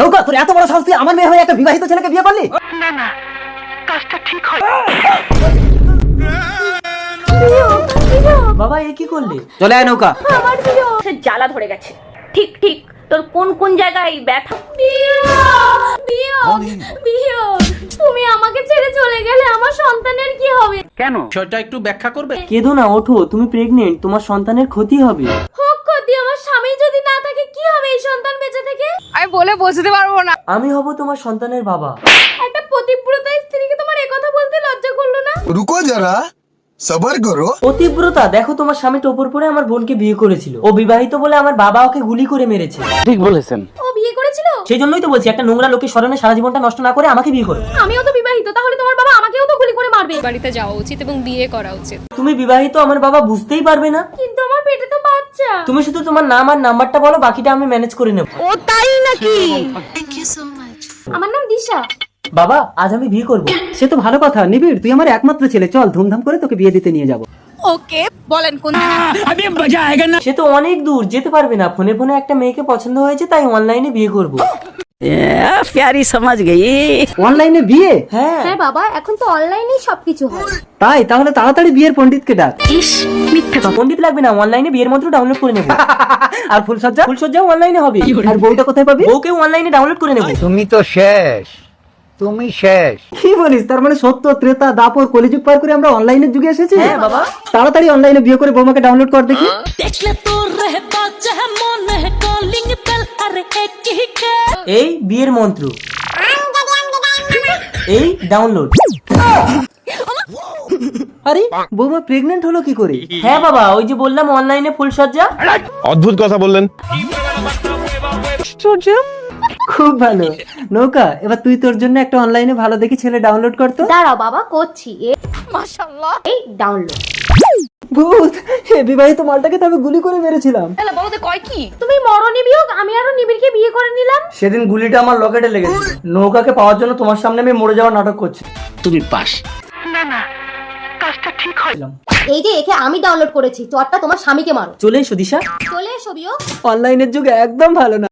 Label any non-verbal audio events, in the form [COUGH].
নৌকা? তোর এত বড় সাহস তুই আমার মেয়ে হয়ে একটা বিবাহিত ছেলেকে বিয়ে করলি? বাবা এ কি করলি? চলে আয় নৌকা। আমার প্রিয় সে জ্বালা ধরে গেছে। ঠিক ঠিক। তোর কোন কোন জায়গায় ব্যথা? তুমি আমাকে ছেড়ে চলে গেলে আমার সন্তানের কি হবে? বিষয়টা একটু ব্যাখ্যা করবে? কেঁদো না ওঠো। তুমি প্রেগনেন্ট তোমার সন্তানের ক্ষতি হবে হোক ক্ষতি আমার স্বামী যদি না থাকে কি হবে এই সন্তান বেঁচে থেকে আমি বলে বোঝাতে পারব না। আমি হব তোমার সন্তানের বাবা। একটা পতিব্রতা স্ত্রীকে তোমার কথা বলতে লজ্জা করল না? রুকো যারা সবার করো। দেখো তোমার স্বামী টোপর পরে আমার বোনকে বিয়ে করেছিল। ও বিবাহিত বলে আমার বাবা ওকে গুলি করে মেরেছে। ঠিক বলেছেন। বিয়ে করেছিল? সেই জন্যই তো বলছি একটা নোংরা লোকের স্মরণে সারা জীবনটা নষ্ট না করে আমাকে বিয়ে করো। আমিও তো বিবাহিত তাহলে তোমার বাবা আমাকেও তো গুলি করে মারবে বাড়িতে যাওয়া উচিত এবং বিয়ে করা উচিত। তুমি বিবাহিত আমার বাবা বুঝতেই পারবে না। কিন্তু আমার পেটে তো বাচ্চা। তুমি শুধু তোমার নাম আর নাম্বারটা বলো বাকিটা আমি ম্যানেজ করে নেব। ও তাই নাকি? থ্যাংক ইউ সো মাচ আমার নাম দিশা। বাবা আজ আমি বিয়ে করব। সে তো ভালো কথা নিবিড় তুই আমার একমাত্র ছেলে। চল ধুমধাম করে তোকে বিয়ে দিতে নিয়ে যাব। ওকে বলেন কোন সে তো অনেক দূর যেতে পারবে না। ফোনে ফোনে একটা মেয়েকে পছন্দ হয়েছে তাই অনলাইনে বিয়ে করব। প্যারি সমাজ গেই। অনলাইনে বিয়ে? হ্যাঁ। হ্যাঁ বাবা এখন তো অনলাইনেই সবকিছু হয়। তাই? তাহলে তাড়াতাড়ি বিয়ের পণ্ডিতকে ডাক। পণ্ডিত লাগবে না অনলাইনে বিয়ের মন্ত্র ডাউনলোড করে নেব। [LAUGHS] আর ফুলসজ্জা ফুলসজ্জাও অনলাইনে হবে। আর বউটা কোথায় পাবি? বউকেও অনলাইনে ডাউনলোড করে নেব। তুমি তো শেষ। তুমি শেষ। কি বলিস? তার মানে সত্য ত্রেতা দাপর কলিযুগ পার করে আমরা অনলাইনের যুগে এসেছি? হ্যাঁ বাবা। তাড়াতাড়ি অনলাইনে বিয়ে করে বৌমাকে ডাউনলোড কর দেখি। এই বিয়ের মন্ত্র। এই ডাউনলোড আরে বৌমা প্রেগনেন্ট হলো কি করে? হ্যাঁ বাবা ওই যে বললাম অনলাইনে ফুলসজ্জা অদ্ভুত কথা বললেন। খুব ভালো। নৌকা এবার তুই তোর জন্য একটা অনলাইনে ভালো দেখে ছেলে ডাউনলোড করতো দাঁড়াও বাবা করছি। এ মাশাআল্লাহ। এই ডাউনলোড ভূত বিবাহিত মালটাকে তো আমি গুলি করে মেরেছিলাম। তাহলে বলো তো কয় কি? তুমি মরণে বিয়োগ আমি আরও নিবিড়কে বিয়ে করে নিলাম। সেদিন গুলিটা আমার লকেটে লেগেছে। নৌকাকে পাওয়ার জন্য তোমার সামনে আমি মরে যাওয়ার নাটক করছি। এই যে একে আমি ডাউনলোড করেছি চটটা তোমার স্বামীকে মারো। চলে এসো দিশা। চলে এসো বিয়োগ। অনলাইনের যুগে একদম ভালো না।